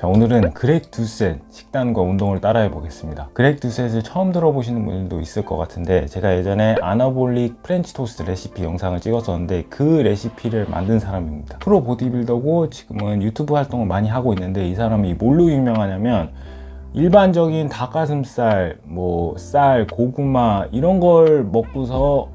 자 오늘은 그렉 두셋 식단과 운동을 따라해 보겠습니다. 그렉 두셋을 처음 들어보시는 분들도 있을 것 같은데 제가 예전에 아나볼릭 프렌치 토스트 레시피 영상을 찍었었는데 그 레시피를 만든 사람입니다. 프로 보디빌더고 지금은 유튜브 활동을 많이 하고 있는데 이 사람이 뭘로 유명하냐면 일반적인 닭가슴살, 뭐 쌀, 고구마 이런 걸 먹고서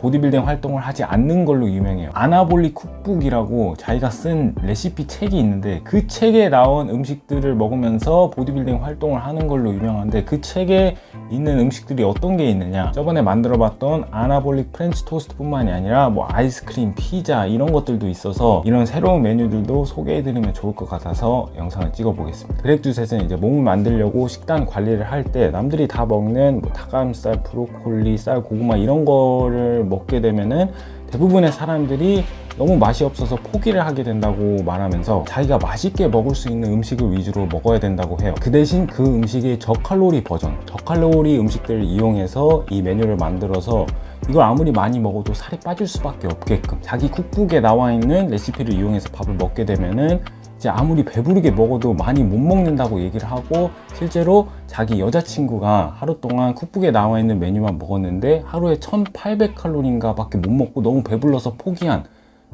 보디빌딩 활동을 하지 않는 걸로 유명해요. 아나볼릭 쿡북이라고 자기가 쓴 레시피 책이 있는데 그 책에 나온 음식들을 먹으면서 보디빌딩 활동을 하는 걸로 유명한데 그 책에 있는 음식들이 어떤 게 있느냐 저번에 만들어 봤던 아나볼릭 프렌치 토스트 뿐만이 아니라 뭐 아이스크림, 피자 이런 것들도 있어서 이런 새로운 메뉴들도 소개해 드리면 좋을 것 같아서 영상을 찍어 보겠습니다. 그렉주셋은 이제 몸을 만들려고 식단 관리를 할 때 남들이 다 먹는 뭐 닭가슴살, 브로콜리, 쌀, 고구마 이런 거를 먹게 되면은 대부분의 사람들이 너무 맛이 없어서 포기를 하게 된다고 말하면서 자기가 맛있게 먹을 수 있는 음식을 위주로 먹어야 된다고 해요. 그 대신 그 음식의 저칼로리 버전, 저칼로리 음식들을 이용해서 이 메뉴를 만들어서 이걸 아무리 많이 먹어도 살이 빠질 수밖에 없게끔 자기 쿡북에 나와 있는 레시피를 이용해서 밥을 먹게 되면은 이제 아무리 배부르게 먹어도 많이 못 먹는다고 얘기를 하고 실제로 자기 여자친구가 하루 동안 쿡북에 나와 있는 메뉴만 먹었는데 하루에 1800칼로리인가 밖에 못 먹고 너무 배불러서 포기한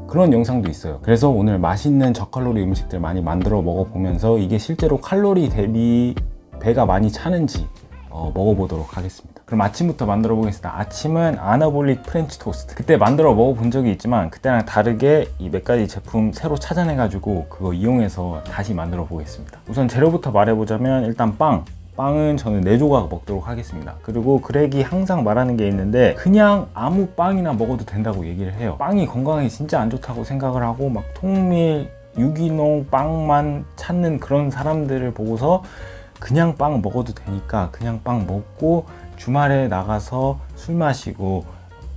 그런 영상도 있어요. 그래서 오늘 맛있는 저칼로리 음식들 많이 만들어 먹어보면서 이게 실제로 칼로리 대비 배가 많이 차는지 어, 먹어보도록 하겠습니다. 그럼 아침부터 만들어 보겠습니다. 아침은 아나볼릭 프렌치 토스트. 그때 만들어 먹어본 적이 있지만 그때랑 다르게 이 몇 가지 제품 새로 찾아내가지고 그거 이용해서 다시 만들어 보겠습니다. 우선 재료부터 말해보자면 일단 빵. 빵은 저는 4조각 먹도록 하겠습니다. 그리고 그렉이 항상 말하는 게 있는데 그냥 아무 빵이나 먹어도 된다고 얘기를 해요. 빵이 건강에 진짜 안 좋다고 생각을 하고 막 통밀, 유기농 빵만 찾는 그런 사람들을 보고서 그냥 빵 먹어도 되니까 그냥 빵 먹고 주말에 나가서 술 마시고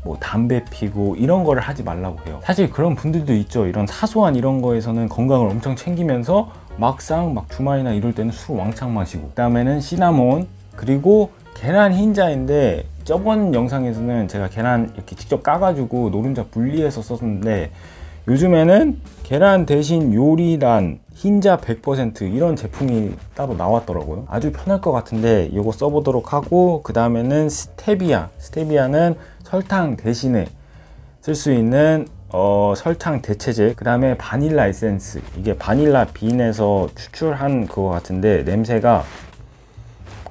뭐 담배 피고 이런 거를 하지 말라고 해요. 사실 그런 분들도 있죠. 이런 사소한 이런 거에서는 건강을 엄청 챙기면서 막상 막 주말이나 이럴 때는 술 왕창 마시고 그다음에는 시나몬 그리고 계란 흰자인데 저번 영상에서는 제가 계란 이렇게 직접 까가지고 노른자 분리해서 썼는데 요즘에는 계란 대신 요리란 흰자 100% 이런 제품이 따로 나왔더라고요. 아주 편할 것 같은데 이거 써보도록 하고 그 다음에는 스테비아. 스테비아는 설탕 대신에 쓸 수 있는 어, 설탕 대체제. 그 다음에 바닐라 에센스. 이게 바닐라 빈에서 추출한 그거 같은데 냄새가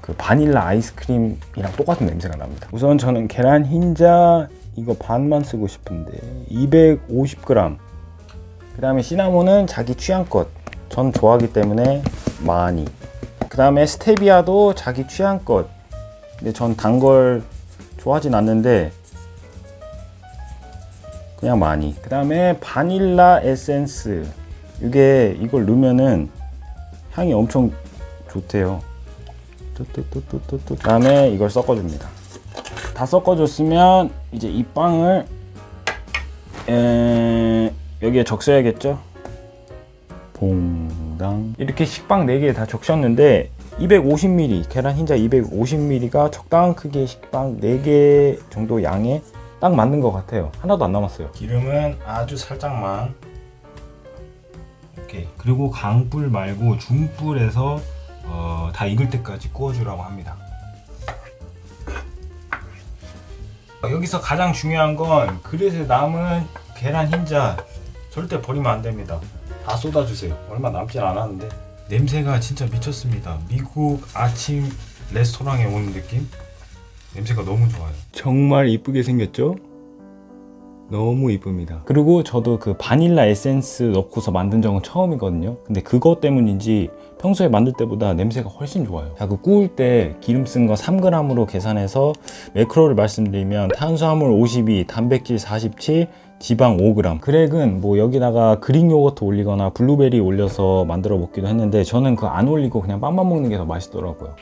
그 바닐라 아이스크림이랑 똑같은 냄새가 납니다. 우선 저는 계란 흰자 이거 반만 쓰고 싶은데 250g. 그 다음에 시나몬은 자기 취향껏. 전 좋아하기 때문에 많이. 그 다음에 스테비아도 자기 취향껏. 근데 전 단 걸 좋아하진 않는데 그냥 많이. 그 다음에 바닐라 에센스. 이게 이걸 넣으면은 향이 엄청 좋대요. 그 다음에 이걸 섞어줍니다. 다 섞어줬으면 이제 이 빵을 에... 여기에 적셔야겠죠? 봉당. 이렇게 식빵 4개 다 적셨는데 250ml 계란 흰자 250ml가 적당한 크기의 식빵 4개 정도 양에 딱 맞는 것 같아요. 하나도 안 남았어요. 기름은 아주 살짝만. 오케이. 그리고 강불 말고 중불에서 어, 다 익을 때까지 구워주라고 합니다. 여기서 가장 중요한 건 그릇에 남은 계란 흰자 절대 버리면 안 됩니다. 다 쏟아주세요. 얼마 남진 않았는데 냄새가 진짜 미쳤습니다. 미국 아침 레스토랑에 오는 느낌? 냄새가 너무 좋아요. 정말 이쁘게 생겼죠? 너무 이쁩니다. 그리고 저도 그 바닐라 에센스 넣고서 만든 적은 처음이거든요. 근데 그것 때문인지 평소에 만들 때보다 냄새가 훨씬 좋아요. 자, 그 구울 때 기름 쓴 거 3g으로 계산해서 매크로를 말씀드리면 탄수화물 52, 단백질 47, 지방 5g. 그렉은 뭐 여기다가 그릭 요거트 올리거나 블루베리 올려서 만들어 먹기도 했는데 저는 그 안 올리고 그냥 빵만 먹는 게 더 맛있더라고요.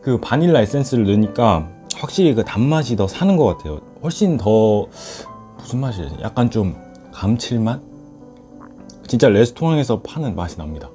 그 바닐라 에센스를 넣으니까 확실히 그 단맛이 더 사는 것 같아요. 훨씬 더 무슨 맛이지? 약간 좀 감칠맛? 진짜 레스토랑에서 파는 맛이 납니다.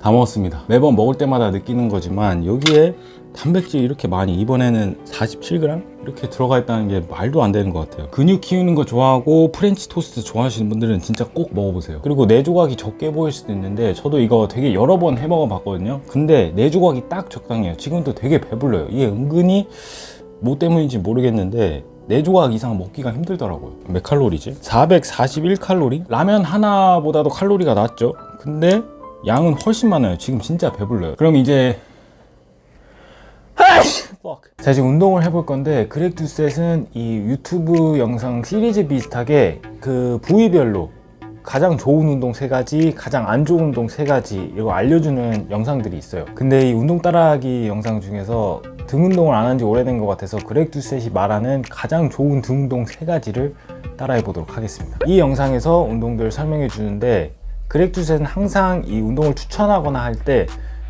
다 먹었습니다. 매번 먹을 때마다 느끼는 거지만 여기에 단백질 이렇게 많이 이번에는 47g 이렇게 들어가 있다는 게 말도 안 되는 것 같아요 근육 키우는 거 좋아하고 프렌치 토스트 좋아하시는 분들은 진짜 꼭 먹어보세요 그리고 내 조각이 적게 보일 수도 있는데 저도 이거 되게 여러 번 해 먹어 봤거든요 근데 내 조각이 딱 적당해요 지금도 되게 배불러요 이게 은근히 뭐 때문인지 모르겠는데 네 조각 이상 먹기가 힘들더라고요. 몇 칼로리지? 441칼로리? 라면 하나보다도 칼로리가 낮죠? 근데 양은 훨씬 많아요. 지금 진짜 배불러요. 그럼 이제 자 지금 운동을 해볼 건데 그렉 두셋은 이 유튜브 영상 시리즈 비슷하게 그 부위별로 가장 좋은 운동 세 가지, 가장 안 좋은 운동 세 가지 이거 알려주는 영상들이 있어요. 근데 이 운동 따라하기 영상 중에서 등 운동을 안 한 지 오래된 것 같아서 그렉 두셋이 말하는 가장 좋은 등 운동 세 가지를 따라해 보도록 하겠습니다. 이 영상에서 운동들 설명해 주는데 그렉 두셋은 항상 이 운동을 추천하거나 할때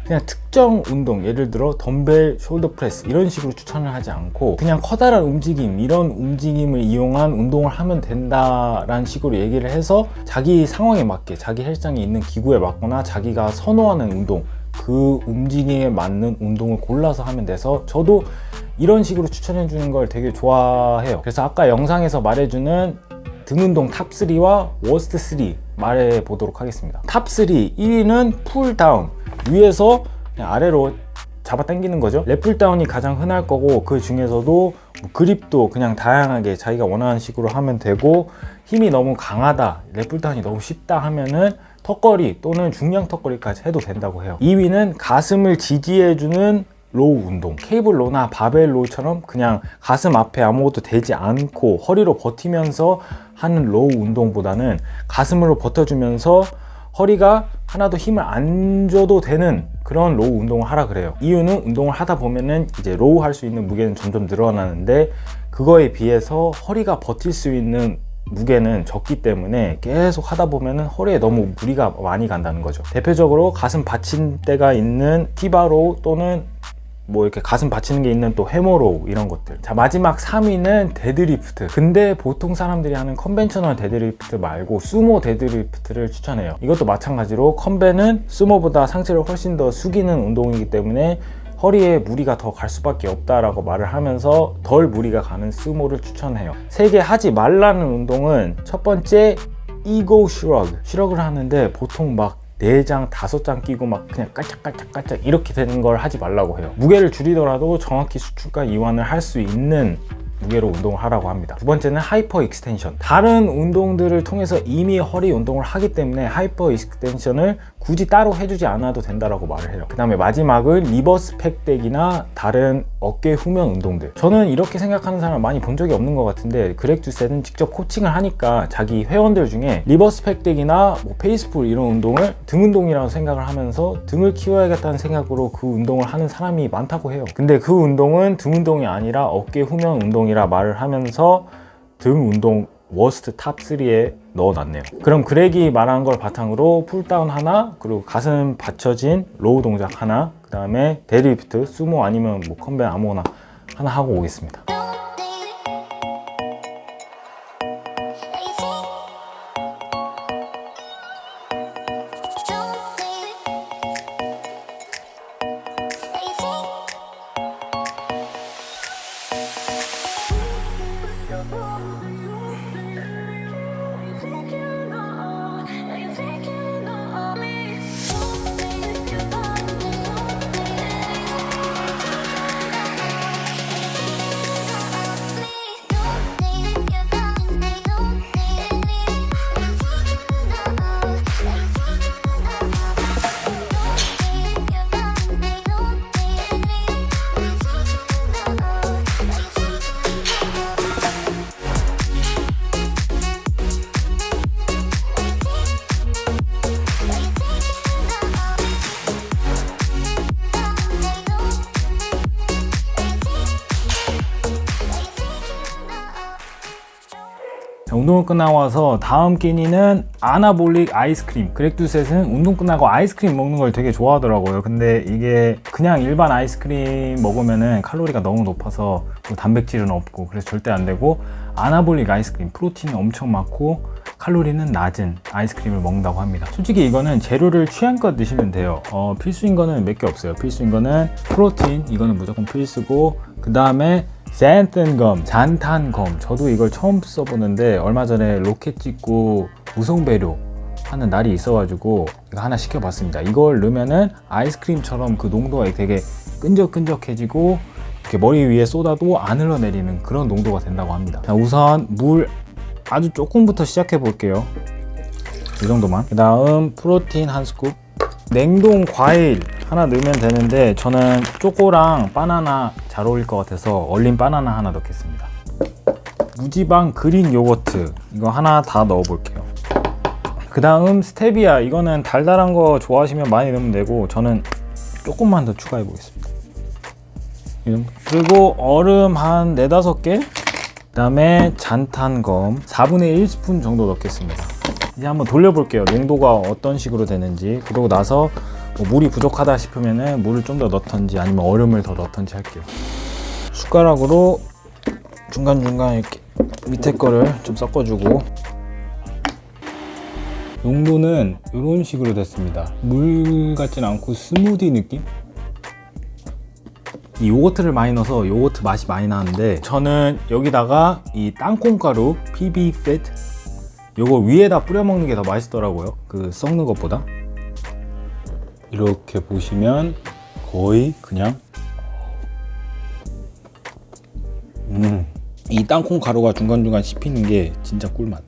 그냥 특정 운동 예를 들어 덤벨, 숄더 프레스 이런 식으로 추천을 하지 않고 그냥 커다란 움직임 이런 움직임을 이용한 운동을 하면 된다라는 식으로 얘기를 해서 자기 상황에 맞게 자기 헬스장에 있는 기구에 맞거나 자기가 선호하는 운동 그 움직임에 맞는 운동을 골라서 하면 돼서 저도 이런 식으로 추천해 주는 걸 되게 좋아해요. 그래서 아까 영상에서 말해주는 등 운동 탑3와 워스트 3 말해 보도록 하겠습니다. 탑3 1위는 풀다운 위에서 아래로 잡아 당기는 거죠. 랩풀 다운이 가장 흔할 거고 그 중에서도 뭐 그립도 그냥 다양하게 자기가 원하는 식으로 하면 되고 힘이 너무 강하다 랩풀 다운이 너무 쉽다 하면은 턱걸이 또는 중량 턱걸이까지 해도 된다고 해요. 2위는 가슴을 지지해주는 로우 운동. 케이블 로나 바벨 로우처럼 그냥 가슴 앞에 아무것도 대지 않고 허리로 버티면서 하는 로우 운동보다는 가슴으로 버텨주면서 허리가 하나도 힘을 안 줘도 되는 그런 로우 운동을 하라 그래요. 이유는 운동을 하다 보면은 이제 로우 할 수 있는 무게는 점점 늘어나는데 그거에 비해서 허리가 버틸 수 있는 무게는 적기 때문에 계속 하다 보면은 허리에 너무 무리가 많이 간다는 거죠. 대표적으로 가슴 받침대가 있는 티바로우 또는 뭐 이렇게 가슴 받치는 게 있는 또 해머로우 이런 것들. 자 마지막 3위는 데드리프트. 근데 보통 사람들이 하는 컨벤셔널 데드리프트 말고 수모 데드리프트를 추천해요. 이것도 마찬가지로 컨벤은 수모보다 상체를 훨씬 더 숙이는 운동이기 때문에 허리에 무리가 더 갈 수밖에 없다라고 말을 하면서 덜 무리가 가는 스모를 추천해요. 세개 하지 말라는 운동은 첫 번째 이고 슈러그. 슈러그를 하는데 보통 막 4장, 5장 끼고 막 그냥 깔짝깔짝깔짝 이렇게 되는 걸 하지 말라고 해요. 무게를 줄이더라도 정확히 수축과 이완을 할 수 있는 무게로 운동을 하라고 합니다. 두 번째는 하이퍼 익스텐션. 다른 운동들을 통해서 이미 허리 운동을 하기 때문에 하이퍼 익스텐션을 굳이 따로 해주지 않아도 된다라고 말을 해요. 그 다음에 마지막은 리버스 팩덱이나 다른 어깨 후면 운동들. 저는 이렇게 생각하는 사람 많이 본 적이 없는 것 같은데 그렉 두셋은 직접 코칭을 하니까 자기 회원들 중에 리버스 팩덱이나 뭐 페이스풀 이런 운동을 등 운동이라고 생각을 하면서 등을 키워야겠다는 생각으로 그 운동을 하는 사람이 많다고 해요. 근데 그 운동은 등 운동이 아니라 어깨 후면 운동이라 말을 하면서 등 운동 워스트 탑 3에 넣어놨네요. 그럼 그렉이 말한 걸 바탕으로 풀다운 하나, 그리고 가슴 받쳐진 로우 동작 하나, 그 다음에 데드리프트, 수모 아니면 뭐 컨벤 아무거나 하나 하고 오겠습니다. 운동을 끝나고 와서 다음 끼니는 아나볼릭 아이스크림. 그렉두셋은 운동 끝나고 아이스크림 먹는 걸 되게 좋아하더라고요. 근데 이게 그냥 일반 아이스크림 먹으면은 칼로리가 너무 높아서 또 단백질은 없고 그래서 절대 안 되고 아나볼릭 아이스크림 프로틴이 엄청 많고 칼로리는 낮은 아이스크림을 먹는다고 합니다. 솔직히 이거는 재료를 취향껏 드시면 돼요. 어, 필수인 거는 몇 개 없어요. 필수인 거는 프로틴, 이거는 무조건 필수고, 그 다음에 샌튼검, 잔탄검. 저도 이걸 처음 써보는데 얼마 전에 로켓 찍고 무송배료 하는 날이 있어가지고 이거 하나 시켜봤습니다. 이걸 넣으면은 아이스크림처럼 그 농도가 되게 끈적끈적해지고 이렇게 머리 위에 쏟아도 안 흘러내리는 그런 농도가 된다고 합니다. 자, 우선 물 아주 조금부터 시작해 볼게요. 이 정도만. 그 다음 프로틴 한 스쿱. 냉동 과일 하나 넣으면 되는데 저는 초코랑 바나나 잘 어울릴 것 같아서 얼린 바나나 하나 넣겠습니다. 무지방 그린 요거트 이거 하나 다 넣어 볼게요. 그 다음 스테비아 이거는 달달한 거 좋아하시면 많이 넣으면 되고 저는 조금만 더 추가해 보겠습니다. 그리고 얼음 한 4, 5개 그 다음에 잔탄검 4분의 1스푼 정도 넣겠습니다. 이제 한번 돌려볼게요. 농도가 어떤 식으로 되는지. 그러고 나서 뭐 물이 부족하다 싶으면 물을 좀 더 넣던지 아니면 얼음을 더 넣던지 할게요. 숟가락으로 중간중간 이렇게 밑에 거를 좀 섞어주고 농도는 이런 식으로 됐습니다. 물 같진 않고 스무디 느낌? 이 요거트를 많이 넣어서 요거트 맛이 많이 나는데 저는 여기다가 이 땅콩가루 PB Fit 요거 위에다 뿌려 먹는 게 더 맛있더라고요. 그 썩는 것보다. 이렇게 보시면 거의 그냥 음. 이 땅콩 가루가 중간중간 씹히는 게 진짜 꿀맛.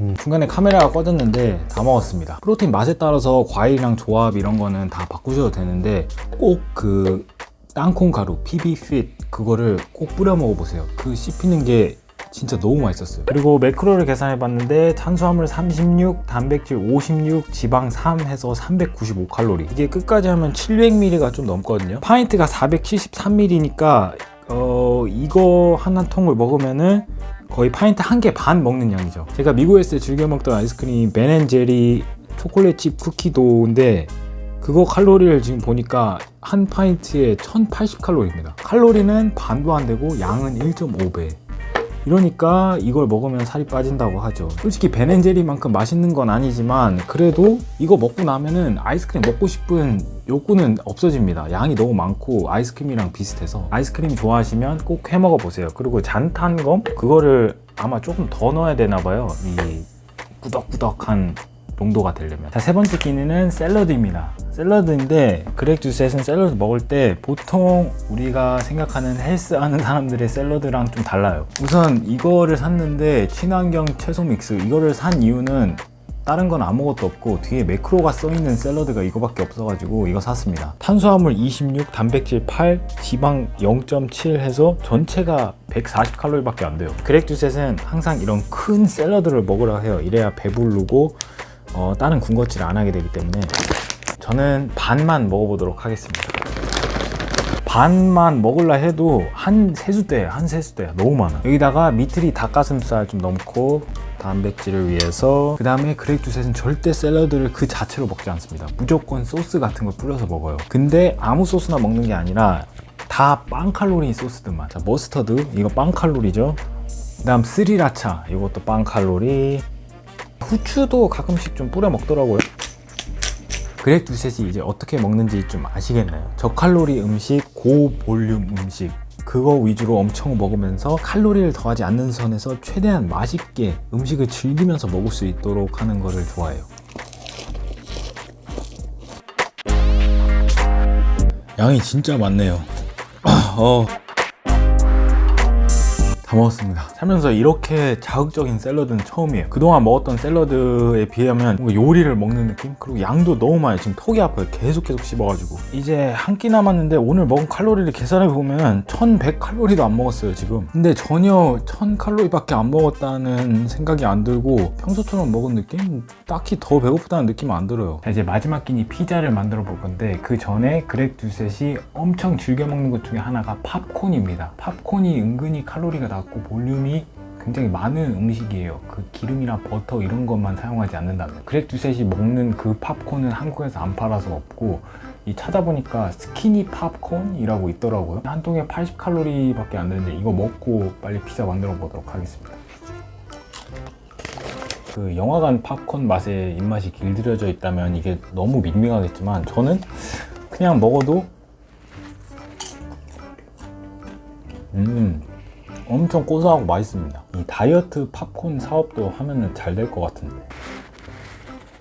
음, 중간에 카메라가 꺼졌는데 다 먹었습니다. 프로테인 맛에 따라서 과일이랑 조합 이런 거는 다 바꾸셔도 되는데 꼭 그 땅콩 가루 PB Fit 그거를 꼭 뿌려 먹어보세요. 그 씹히는 게 진짜 너무 맛있었어요. 그리고 매크로를 계산해 봤는데 탄수화물 36, 단백질 56, 지방 3 해서 395칼로리. 이게 끝까지 하면 700ml가 좀 넘거든요. 파인트가 473ml니까 어 이거 하나 통을 먹으면은 거의 파인트 한 개 반 먹는 양이죠. 제가 미국에서 때 즐겨 먹던 아이스크림 베넨제리 초콜릿 칩 쿠키도인데 그거 칼로리를 지금 보니까 한 파인트에 1080칼로리입니다. 칼로리는 반도 안 되고 양은 1.5배. 이러니까 이걸 먹으면 살이 빠진다고 하죠. 솔직히 베넨제리만큼 맛있는 건 아니지만 그래도 이거 먹고 나면은 아이스크림 먹고 싶은 욕구는 없어집니다. 양이 너무 많고 아이스크림이랑 비슷해서 아이스크림 좋아하시면 꼭 해 먹어 보세요. 그리고 잔탄검 그거를 아마 조금 더 넣어야 되나 봐요. 이 꾸덕꾸덕한 농도가 되려면. 자 세 번째 끼니는 샐러드입니다. 샐러드인데 그렉 주셋은 샐러드 먹을 때 보통 우리가 생각하는 헬스하는 사람들의 샐러드랑 좀 달라요. 우선 이거를 샀는데 친환경 채소 믹스 이거를 산 이유는 다른 건 아무것도 없고 뒤에 매크로가 써있는 샐러드가 이거밖에 없어가지고 이거 샀습니다. 탄수화물 26, 단백질 8, 지방 0.7 해서 전체가 140칼로리밖에 안 돼요. 그렉 주셋은 항상 이런 큰 샐러드를 먹으라 해요. 이래야 배부르고 어, 다른 군것질을 안 하게 되기 때문에 저는 반만 먹어보도록 하겠습니다. 반만 먹을라 해도 한 세수대, 한 세수대 너무 많아. 여기다가 미트리 닭가슴살 좀 넣고 단백질을 위해서 그 다음에 그렉 주셋은 절대 샐러드를 그 자체로 먹지 않습니다. 무조건 소스 같은 걸 뿌려서 먹어요. 근데 아무 소스나 먹는 게 아니라 다 빵 칼로리 소스들만. 자, 머스터드 이거 빵 칼로리죠. 그 다음 스리라차 이것도 빵 칼로리. 후추도 가끔씩 좀 뿌려 먹더라고요. 그렉 두셋이 이제 어떻게 먹는지 좀 아시겠나요? 저칼로리 음식, 고볼륨 음식 그거 위주로 엄청 먹으면서 칼로리를 더하지 않는 선에서 최대한 맛있게 음식을 즐기면서 먹을 수 있도록 하는 거를 좋아해요. 양이 진짜 많네요. 어. 다 먹었습니다. 살면서 이렇게 자극적인 샐러드는 처음이에요. 그동안 먹었던 샐러드에 비하면 뭔가 요리를 먹는 느낌? 그리고 양도 너무 많이 지금 턱이 아파요. 계속 계속 씹어가지고. 이제 한 끼 남았는데 오늘 먹은 칼로리를 계산해 보면 1100칼로리도 안 먹었어요, 지금. 근데 전혀 1000칼로리밖에 안 먹었다는 생각이 안 들고 평소처럼 먹은 느낌? 딱히 더 배고프다는 느낌은 안 들어요. 자, 이제 마지막 끼니 피자를 만들어 볼 건데 그 전에 그렉 두셋이 엄청 즐겨 먹는 것 중에 하나가 팝콘입니다. 팝콘이 은근히 칼로리가 낮고 볼륨이 굉장히 많은 음식이에요. 그 기름이나 버터 이런 것만 사용하지 않는다면. 그렉 두셋이 먹는 그 팝콘은 한국에서 안 팔아서 없고 이 찾아보니까 스키니 팝콘이라고 있더라고요. 한 통에 80칼로리밖에 안 되는데 이거 먹고 빨리 피자 만들어 보도록 하겠습니다. 그 영화관 팝콘 맛에 입맛이 길들여져 있다면 이게 너무 밍밍하겠지만 저는 그냥 먹어도 음 엄청 고소하고 맛있습니다. 이 다이어트 팝콘 사업도 하면은 잘될 것 같은데.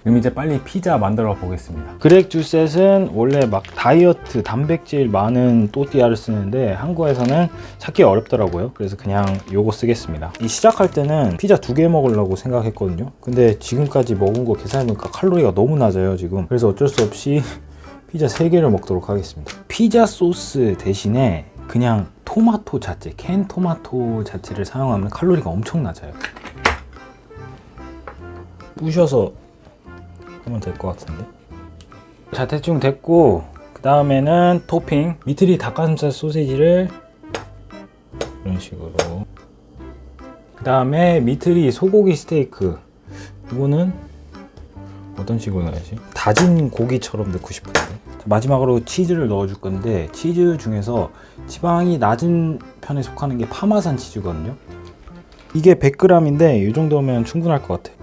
그럼 이제 빨리 피자 만들어 보겠습니다. 그렉 주 셋은 원래 막 다이어트 단백질 많은 또띠아를 쓰는데 한국에서는 찾기 어렵더라고요. 그래서 그냥 요거 쓰겠습니다. 이 시작할 때는 피자 두 개 먹으려고 생각했거든요. 근데 지금까지 먹은 거 계산해보니까 칼로리가 너무 낮아요, 지금. 그래서 어쩔 수 없이 피자 세 개를 먹도록 하겠습니다. 피자 소스 대신에 그냥 토마토 자체, 캔 토마토 자체를 사용하면 칼로리가 엄청 낮아요. 부셔서 하면 될 것 같은데. 자, 대충 됐고, 그 다음에는 토핑. 미트리 닭가슴살 소세지를 이런 식으로. 그 다음에 미트리 소고기 스테이크. 이거는 어떤 식으로 넣어야지? 다진 고기처럼 넣고 싶은데. 자, 마지막으로 치즈를 넣어줄 건데, 치즈 중에서 지방이 낮은 편에 속하는 게 파마산 치즈거든요. 이게 100g인데, 이 정도면 충분할 것 같아요.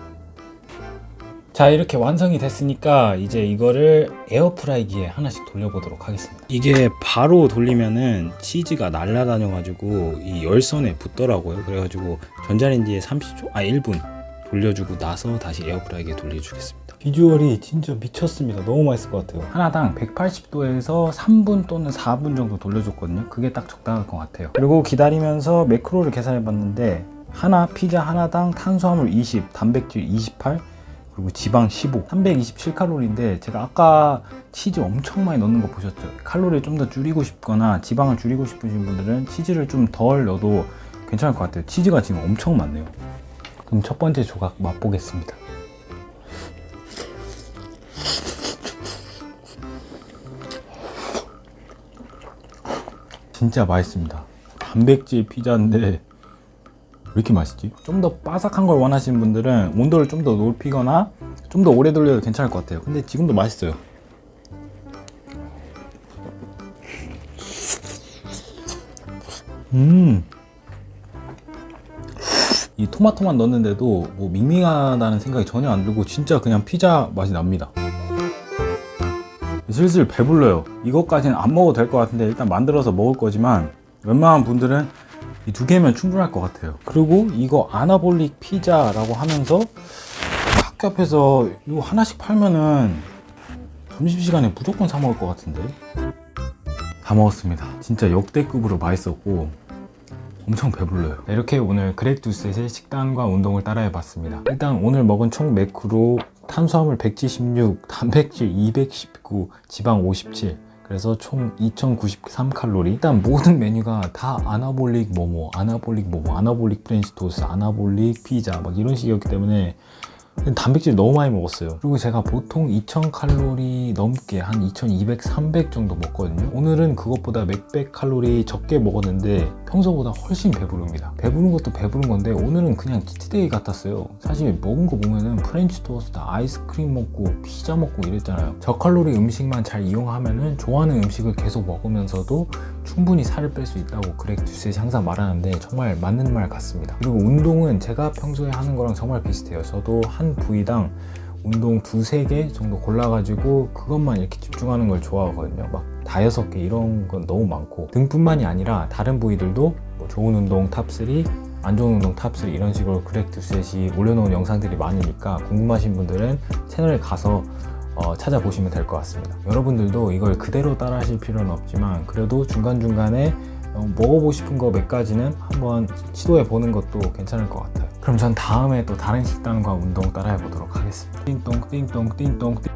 자 이렇게 완성이 됐으니까 이제 이거를 에어프라이기에 하나씩 돌려보도록 하겠습니다 이게 바로 돌리면은 치즈가 날아다녀 가지고 이 열선에 붙더라고요 그래가지고 전자레인지에 30초 아 1분 돌려주고 나서 다시 에어프라이기에 돌려주겠습니다 비주얼이 진짜 미쳤습니다 너무 맛있을 것 같아요 하나당 180도에서 3분 또는 4분 정도 돌려줬거든요 그게 딱 적당할 것 같아요 그리고 기다리면서 매크로를 계산해 봤는데 하나 피자 하나당 탄수화물 20 단백질 28 그리고 지방 15, 327칼로리인데 제가 아까 치즈 엄청 많이 넣는 거 보셨죠? 칼로리를 좀 더 줄이고 싶거나 지방을 줄이고 싶으신 분들은 치즈를 좀 덜 넣어도 괜찮을 것 같아요. 치즈가 지금 엄청 많네요. 그럼 첫 번째 조각 맛보겠습니다. 진짜 맛있습니다. 단백질 피자인데 왜 이렇게 맛있지? 좀 더 바삭한 걸 원하시는 분들은 온도를 좀 더 높이거나 좀 더 오래 돌려도 괜찮을 것 같아요. 근데 지금도 맛있어요. 음. 이 토마토만 넣었는데도 뭐 밍밍하다는 생각이 전혀 안 들고 진짜 그냥 피자 맛이 납니다. 슬슬 배불러요. 이것까지는 안 먹어도 될 것 같은데 일단 만들어서 먹을 거지만 웬만한 분들은 이 두 개면 충분할 것 같아요. 그리고 이거 아나볼릭 피자라고 하면서 학교 앞에서 이거 하나씩 팔면은 점심시간에 무조건 사 먹을 것 같은데. 다 먹었습니다. 진짜 역대급으로 맛있었고 엄청 배불러요. 이렇게 오늘 그렉 두셋의 식단과 운동을 따라해 봤습니다. 일단 오늘 먹은 총 매크로 탄수화물 176, 단백질 219, 지방 57. 그래서 총 2093칼로리. 일단 모든 메뉴가 다 아나볼릭 뭐뭐, 아나볼릭 뭐뭐, 아나볼릭 프렌치 토스, 아나볼릭 피자 막 이런 식이었기 때문에 단백질 너무 많이 먹었어요. 그리고 제가 보통 2000칼로리 넘게 한 2200, 300 정도 먹거든요. 오늘은 그것보다 몇백 칼로리 적게 먹었는데 평소보다 훨씬 배부릅니다. 배부른 것도 배부른 건데 오늘은 그냥 치트데이 같았어요. 사실 먹은 거 보면은 프렌치 토스트, 아이스크림 먹고 피자 먹고 이랬잖아요. 저칼로리 음식만 잘 이용하면은 좋아하는 음식을 계속 먹으면서도 충분히 살을 뺄 수 있다고 그렉 듀셋이 항상 말하는데 정말 맞는 말 같습니다. 그리고 운동은 제가 평소에 하는 거랑 정말 비슷해요. 저도 한 부위당 운동 두세 개 정도 골라가지고 그것만 이렇게 집중하는 걸 좋아하거든요. 막 다여섯 개 이런 건 너무 많고 등뿐만이 아니라 다른 부위들도 뭐 좋은 운동 탑3, 안 좋은 운동 탑3 이런 식으로 그렉 듀셋이 올려놓은 영상들이 많으니까 궁금하신 분들은 채널에 가서 어, 찾아보시면 될 것 같습니다. 여러분들도 이걸 그대로 따라 하실 필요는 없지만 그래도 중간중간에 어, 먹어보고 싶은 거 몇 가지는 한번 시도해 보는 것도 괜찮을 것 같아요. 그럼 전 다음에 또 다른 식단과 운동 따라 해 보도록 하겠습니다. 띵동 띵동 띵동 띵.